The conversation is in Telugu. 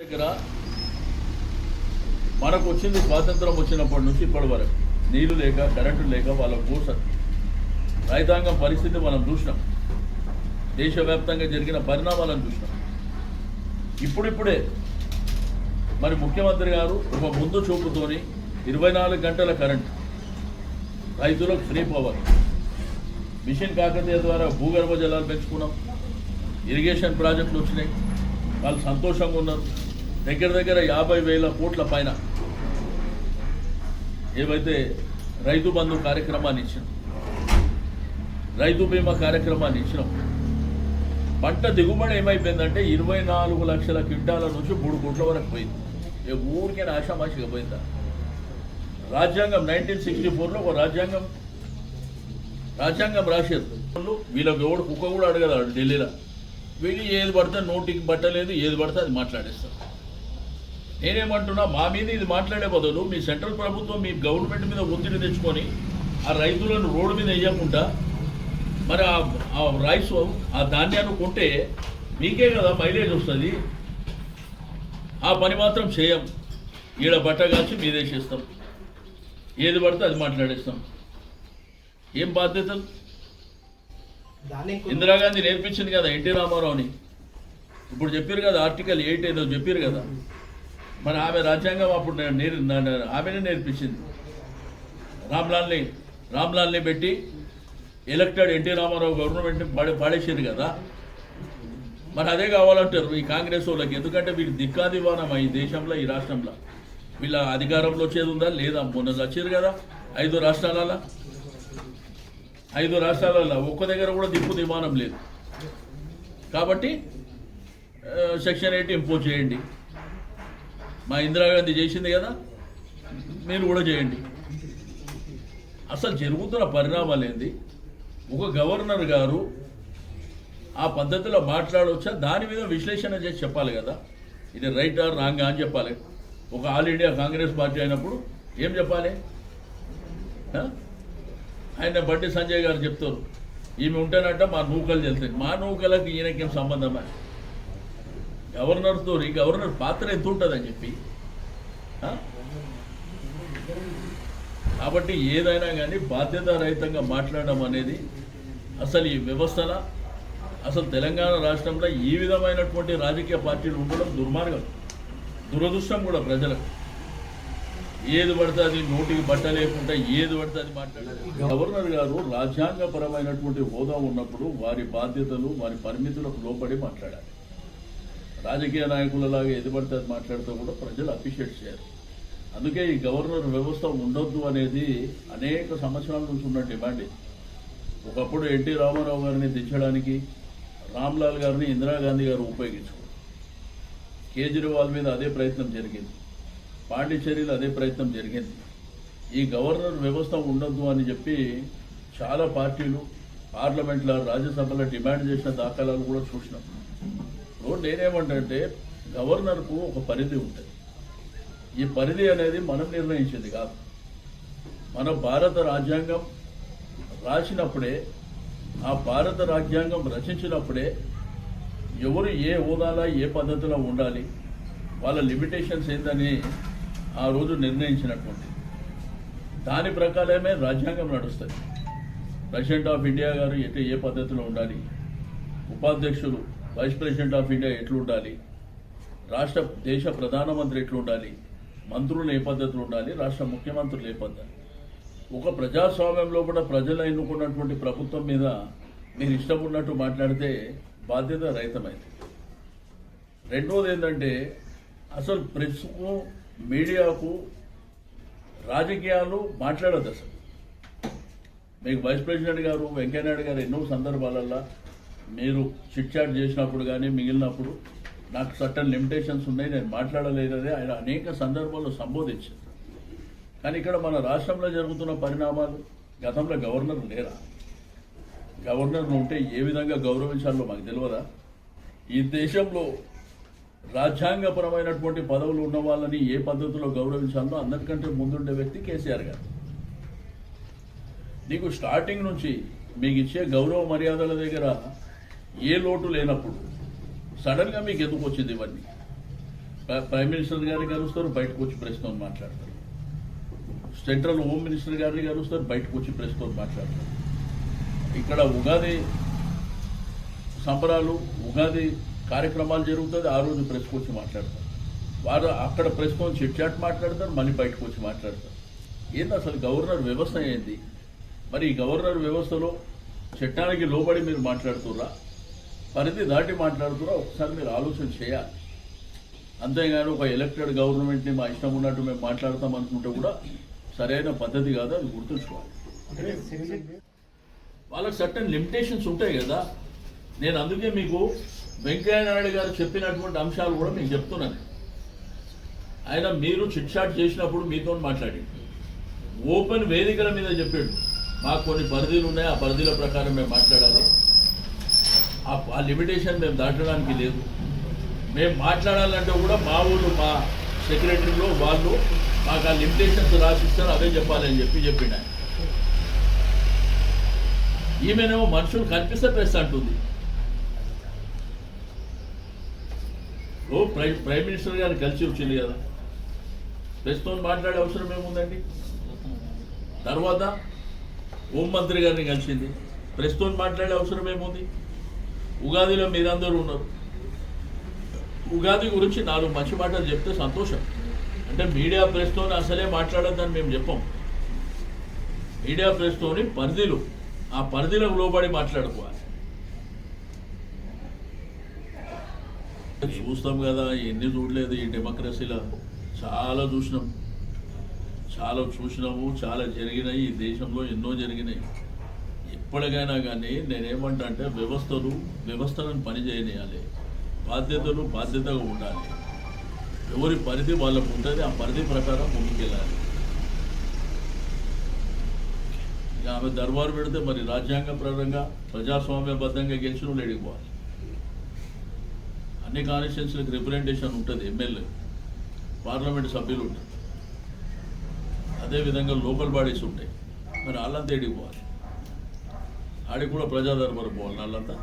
దగ్గర మనకు వచ్చింది స్వాతంత్రం వచ్చినప్పటి నుంచి ఇప్పటి వరకు. నీళ్ళు లేక కరెంటు లేక వాళ్ళ కూస రైతాంగం పరిస్థితి మనం చూసినాం. దేశవ్యాప్తంగా జరిగిన పరిణామాలను చూసినాం. ఇప్పుడిప్పుడే మరి ముఖ్యమంత్రి గారు ఒక ముందు చూపుతోని ఇరవై నాలుగు గంటల కరెంట్ రైతులకు ఫ్రీ పవర్ మిషన్ కాకతీయ ద్వారా భూగర్భ జలాలు పెంచుకున్నాం. ఇరిగేషన్ ప్రాజెక్టులు వచ్చినాయి. వాళ్ళు సంతోషంగా ఉన్నారు. దగ్గర దగ్గర యాభై వేల కోట్ల పైన ఏవైతే రైతు బంధు కార్యక్రమాన్ని ఇచ్చినాం రైతు బీమా కార్యక్రమాన్ని ఇచ్చినాం పంట దిగుబడి ఏమైపోయిందంటే ఇరవై నాలుగు లక్షల క్వింటాల నుంచి మూడు కోట్ల వరకు పోయింది. ఏ ఊరికే ఆషామాషిగా పోయిందా? రాజ్యాంగం నైన్టీన్ సిక్స్టీ ఫోర్లో ఒక రాజ్యాంగం రాజ్యాంగం రాసేది. వీళ్ళకి ఎవడు కుక్క కూడా అడగదు ఢిల్లీలో. వీళ్ళు ఏది పడితే నోటికి బట్టలేదు ఏది పడితే అది మాట్లాడేస్తారు నేనేమంటున్నా మా మీద ఇది మాట్లాడే బదులు మీ సెంట్రల్ ప్రభుత్వం మీ గవర్నమెంట్ మీద ఒత్తిడి తెచ్చుకొని ఆ రైతులను రోడ్డు మీద వేయకుండా మరి ఆ రైస్ ఆ ధాన్యాన్ని కొంటే మీకే కదా మైలేజ్ వస్తుంది. ఆ పని మాత్రం చేయం. ఈడ బట్ట కాల్చి మీదేసేస్తాం ఏది పడితే అది మాట్లాడేస్తాం. ఏం బాధ్యతలు? ఇందిరాగాంధీ నేర్పించింది కదా ఎన్టీ రామారావుని. ఇప్పుడు చెప్పారు కదా ఆర్టికల్ ఎయిట్ ఏదో చెప్పారు కదా. మరి ఆమె రాజ్యాంగం అప్పుడు నేను నేర్ ఆమెనే నేర్పించింది. రామ్లాల్ని రామ్లాల్ని పెట్టి ఎలక్టెడ్ ఎన్టీ రామారావు గవర్నమెంట్ని పడే పాడేసారు కదా. మరి అదే కావాలంటారు ఈ కాంగ్రెస్ వాళ్ళకి. ఎందుకంటే వీళ్ళు దిక్కాదివానం ఈ దేశంలో ఈ రాష్ట్రంలో. వీళ్ళ అధికారంలో వచ్చేది ఉందా? లేదా? మొన్న వచ్చారు కదా ఐదు రాష్ట్రాలలో ఐదు రాష్ట్రాలలో ఒక్క దగ్గర కూడా దిక్కు దివానం లేదు. కాబట్టి సెక్షన్ ఎయిట్ ఇంపోజ్ చేయండి. మా ఇందిరాగాంధీ చేసింది కదా మీరు కూడా చేయండి. అసలు జరుగుతున్న పరిణామాలు ఏంది? ఒక గవర్నర్ గారు ఆ పద్ధతిలో మాట్లాడవచ్చా దాని మీద విశ్లేషణ చేసి చెప్పాలి కదా. ఇది రైట్ ఆర్ రాంగ్ అని చెప్పాలి. ఒక ఆల్ ఇండియా కాంగ్రెస్ పార్టీ అయినప్పుడు ఏం చెప్పాలి? ఆయన బండి సంజయ్ గారు చెప్తారు ఈమె ఉంటేనట్ట మా నూకలు చెల్తాయి మా నూకలకు ఈయనకేం సంబంధమా గవర్నర్తో గవర్నర్ పాత్ర ఎంత ఉంటుందని చెప్పి? కాబట్టి ఏదైనా కానీ బాధ్యత రహితంగా మాట్లాడడం అనేది అసలు ఈ వ్యవస్థల అసలు తెలంగాణ రాష్ట్రంలో ఈ విధమైనటువంటి రాజకీయ పార్టీలు ఉండడం దుర్మార్గం దురదృష్టం కూడా ప్రజలకు. ఏది పడితే అది నోటికి బట్ట లేకుండా ఏది పడితే అది మాట్లాడారు గవర్నర్ గారు రాజ్యాంగపరమైనటువంటి హోదా ఉన్నప్పుడు వారి బాధ్యతలు వారి పరిమితులకు లోపడి మాట్లాడాలి. రాజకీయ నాయకులలాగా ఎదుపడితే మాట్లాడుతూ కూడా ప్రజలు అప్రిషియేట్ చేయరు. అందుకే ఈ గవర్నర్ వ్యవస్థ ఉండొద్దు అనేది అనేక సంవత్సరాల నుంచి ఉన్న డిమాండ్. ఒకప్పుడు ఎన్టీ రామారావు గారిని దించడానికి రామ్లాల్ గారిని ఇందిరాగాంధీ గారు ఉపయోగించుకోరు కేజ్రీవాల్ మీద అదే ప్రయత్నం జరిగింది. పాండిచ్చేరిలో అదే ప్రయత్నం జరిగింది. ఈ గవర్నర్ వ్యవస్థ ఉండొద్దు అని చెప్పి చాలా పార్టీలు పార్లమెంట్లో రాజ్యసభలో డిమాండ్ చేసిన దాఖలాలు కూడా చూసినాం. ఇప్పుడు నేనేమంటే గవర్నర్కు ఒక పరిధి ఉంటుంది. ఈ పరిధి అనేది మనం నిర్ణయించేది కాదు. మన భారత రాజ్యాంగం రాసినప్పుడే ఆ భారత రాజ్యాంగం రచించినప్పుడే ఎవరు ఏ హోదాలో ఏ పద్ధతిలో ఉండాలి వాళ్ళ లిమిటేషన్స్ ఏందని ఆ రోజు నిర్ణయించినటువంటి. దాని ప్రకారమే రాజ్యాంగం నడుస్తుంది. ప్రెసిడెంట్ ఆఫ్ ఇండియా గారు ఎటు ఏ పద్ధతిలో ఉండాలి ఉపాధ్యక్షులు వైస్ ప్రెసిడెంట్ ఆఫ్ ఇండియా ఎట్లుండాలి? రాష్ట్ర దేశ ప్రధానమంత్రి ఎట్లుండాలి? మంత్రులు ఏ పద్ధతులు ఉండాలి రాష్ట్ర ముఖ్యమంత్రులు ఏ పద్ధతి ఒక ప్రజాస్వామ్యంలో కూడా ప్రజలు ఎన్నుకున్నటువంటి ప్రభుత్వం మీద మీరు ఇష్టం ఉన్నట్టు మాట్లాడితే బాధ్యత రహితమైంది. రెండోది ఏంటంటే అసలు ప్రెస్కు మీడియాకు రాజకీయాలు మాట్లాడద్దు అసలు. మీకు వైస్ ప్రెసిడెంట్ గారు వెంకయ్యనాయుడు గారు ఎన్నో సందర్భాలల్లో మీరు చిట్చాట్ చేసినప్పుడు కానీ మిగిలినప్పుడు నాకు సర్టన్ లిమిటేషన్స్ ఉన్నాయి నేను మాట్లాడలేదని ఆయన అనేక సందర్భాల్లో సంబోధించారు. కానీ ఇక్కడ మన రాష్ట్రంలో జరుగుతున్న పరిణామాలు గతంలో గవర్నర్ లేరా? గవర్నర్ ఉంటే ఏ విధంగా గౌరవించాలో మాకు తెలియదా ఈ దేశంలో రాజ్యాంగపరమైనటువంటి పదవులు ఉన్న వాళ్ళని ఏ పద్ధతిలో గౌరవించాలో అందరికంటే ముందుండే వ్యక్తి కేసీఆర్ గారు. నీకు స్టార్టింగ్ నుంచి మీకు ఇచ్చే గౌరవ మర్యాదల దగ్గర ఏ లోటు లేనప్పుడు సడన్గా మీకు ఎందుకు వచ్చింది ఇవన్నీ? ప్రైమ్ మినిస్టర్ గారిని కలుస్తారు బయటకు వచ్చి ప్రెస్తో మాట్లాడతారు. సెంట్రల్ హోమ్ మినిస్టర్ గారిని కలుస్తారు బయటకు వచ్చి ప్రెస్తో మాట్లాడతారు. ఇక్కడ ఉగాది సంబరాలు ఉగాది కార్యక్రమాలు జరుగుతుంది ఆ రోజు ప్రెస్కి వచ్చి మాట్లాడతారు. వారు అక్కడ ప్రెస్తో చిట్ చాట్ మాట్లాడతారు మళ్ళీ బయటకు వచ్చి మాట్లాడతారు. ఏంది అసలు గవర్నర్ వ్యవస్థ ఏంది? మరి ఈ గవర్నర్ వ్యవస్థలో చట్టానికి లోబడి మీరు మాట్లాడుతుర్రా? పరిధి దాటి మాట్లాడుతున్నా ఒకసారి మీరు ఆలోచన చేయాలి. అంతేగాని ఒక ఎలక్టెడ్ గవర్నమెంట్ని మా ఇష్టం ఉన్నట్టు మేము మాట్లాడతాం అనుకుంటే కూడా సరైన పద్ధతి కాదు అది గుర్తుంచుకోవాలి. వాళ్ళకి సర్టన్ లిమిటేషన్స్ ఉంటాయి కదా. నేను అందుకే మీకు వెంకయ్య నాయుడు గారు చెప్పినటువంటి అంశాలు కూడా మీకు చెప్తున్నాను. ఆయన మీరు చిట్ చాట్ చేసినప్పుడు మీతో మాట్లాడి. ఓపెన్ వేదికల మీద చెప్పాడు. మాకు కొన్ని పరిధులు ఉన్నాయి ఆ పరిధిల ప్రకారం మేము మాట్లాడాలి. ఆ- లిమిటేషన్ మేము దాటడానికి లేదు. మేము మాట్లాడాలంటే కూడా మా ఊళ్ళు మా సెక్రటరీలో వాళ్ళు మాకు ఆ లిమిటేషన్స్ రాసిస్తారు అవే చెప్పాలని చెప్పి చెప్పిన. ఈమెనేమో మనుషులు కనిపిస్తే ప్రెస్ అంటుంది. ఓ ప్రైమ్ ప్రైమ్ మినిస్టర్ గారు కలిసి వచ్చింది కదా. ప్రెస్తో మాట్లాడే అవసరం ఏముందండి? తర్వాత హోంమంత్రి గారిని కలిసింది. ప్రెస్తో మాట్లాడే అవసరం ఏముంది? ఉగాదిలో మీరందరూ ఉన్నారు ఉగాది గురించి నాలుగు మంచి మాటలు చెప్తే సంతోషం. అంటే మీడియా ప్రెస్తో అసలే మాట్లాడొద్దని మేము చెప్పాం. మీడియా ప్రెస్తోని పరిధిలు ఆ పరిధిలకు లోబడి మాట్లాడుకోవాలి. చూస్తాం కదా ఎన్ని చూడలేదు ఈ డెమోక్రసీలో. చాలా చూసినాం. చాలా చూసినాము చాలా జరిగినాయి. ఈ దేశంలో ఎన్నో జరిగినాయి. ఎప్పటికైనా కానీ నేనేమంటా అంటే వ్యవస్థలు వ్యవస్థలను పనిచేయనియాలి బాధ్యతలు బాధ్యతగా ఉండాలి. ఎవరి పరిధి వాళ్ళకు ఉంటుంది ఆ పరిధి ప్రకారం ముందుకెళ్ళాలి. ఇక ఆమె దర్బారు పెడితే మరి రాజ్యాంగపరంగా ప్రజాస్వామ్యబద్ధంగా గెలిచిన వాళ్ళు ఎడిగిపోవాలి అన్ని కాన్స్టిట్యున్సీలకు రిప్రజెంటేషన్ ఉంటుంది ఎమ్మెల్యే పార్లమెంట్ సభ్యులు ఉంటారు అదేవిధంగా లోకల్ బాడీస్ ఉంటాయి. మరి వాళ్ళంతా ఎడిగిపోవాలి ఆడికి కూడా ప్రజాదర్బారు పోవాలి నల్లంతా.